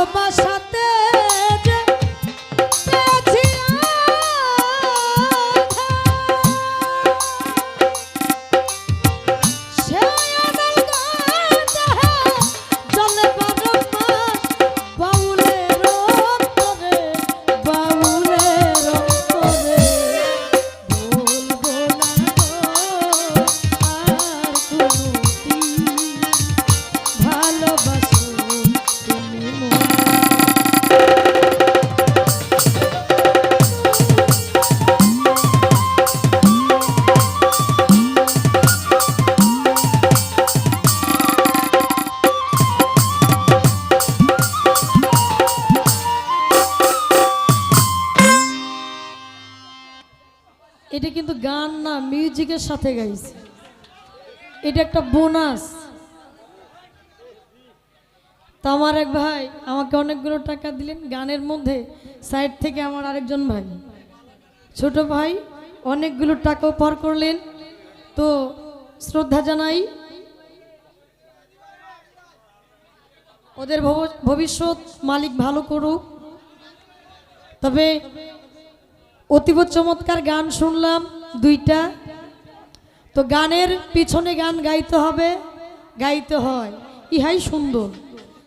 ভালোবাসাতে এটা কিন্তু গান না মিউজিকের সাথে গাইছে এটা একটা বোনাস তো আমার এক ভাই আমাকে অনেকগুলো টাকা দিলেন গানের মধ্যে সাইড থেকে আমার আরেকজন ভাই। ছোট ভাই অনেকগুলো টাকা উপহার করলেন। তো শ্রদ্ধা জানাই। ওদের ভবিষ্যৎ মালিক ভালো করুক। তবে অতীব চমৎকার গান শুনলাম, দুইটা। তো গানের পিছনে গান গাইতে হবে, গাইতে হয়। ইহাই সুন্দর।